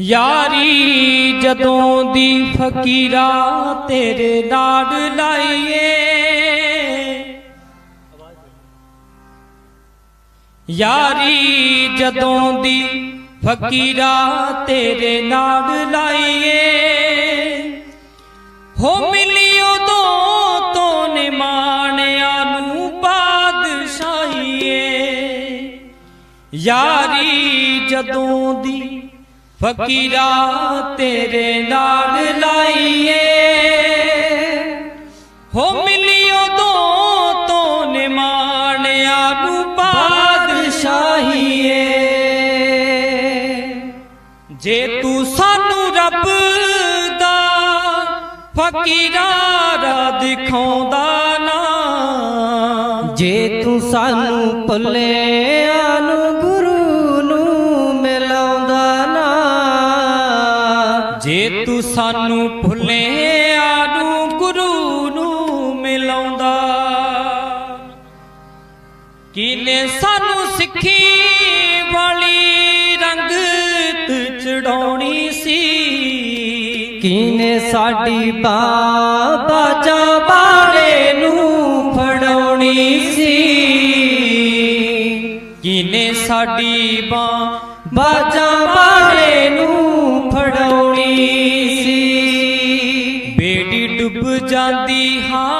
ਯਾਰੀ ਜਦੋਂ ਦੀ ਫਕੀਰਾ ਤੇਰੇ ਨਾਲ ਲਾਈਏ। ਯਾਰੀ ਜਦੋਂ ਦੀ ਫਕੀਰਾ ਤੇਰੇ ਨਾਲ ਲਾਈਏ। ਹੋ ਮਿਲੀ ਉਦੋਂ ਤੋਂ ਨਿਮਾਣਿਆਂ ਨੂੰ ਬਾਦਸ਼ਾਹੀਏ। ਯਾਰੀ ਜਦੋਂ ਦੀ ਫਕੀਰਾ ਤੇਰੇ ਨਾਲ ਲਾਈਏ। ਹੋ ਮਿਲੀ ਉਦੋਂ ਤੋਂ ਨਿਮਾਣਿਆ ਨੂੰ ਬਾਦਸ਼ਾਹੀਏ। ਜੇ ਤੂੰ ਸਾਨੂੰ ਰੱਬ ਦਾ ਫਕੀਰਾ ਦਿਖਾਉਂਦਾ ਨਾ। ਜੇ ਤੂੰ ਸਾਨੂੰ ਭੁੱਲਿਆ ਜੇ ਤੂੰ ਸਾਨੂੰ ਭੁੱਲਿਆ ਨੂੰ ਗੁਰੂ ਨੂੰ ਮਿਲਾਉਂਦਾ, ਕਿਨੇ ਸਾਨੂੰ ਸਿੱਖੀ ਵਾਲੀ ਰੰਗਤ ਚੜਾਉਣੀ ਸੀ, ਕਿਨੇ ਸਾਡੀ ਬਾਬਾ ਬਾੜੇ ਨੂੰ ਫੜਾਉਣੀ ਸੀ, ਕਿਨੇ ਸਾਡੀ ਬਾਂ ਬਾਜਾ ਜਾਂਦੀ ਹਾਂ।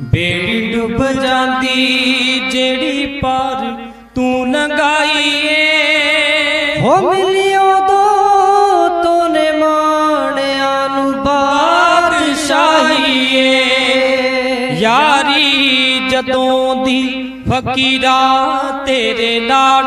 ਬੇੜੀ ਡੁੱਬ ਜਾਂਦੀ ਜਿਹੜੀ ਪਾਰ ਤੂੰ ਲੰਗਾਈਏ ਹੋ ਮਿਲਿਓ ਦੋ ਤੋਨੇ ਮਾਣਿਆਂ ਨੂੰ ਬਾਦਸ਼ਾਹੀਏ। ਯਾਰੀ ਜਦੋਂ ਦੀ ਫਕੀਰਾ ਤੇਰੇ ਨਾਲ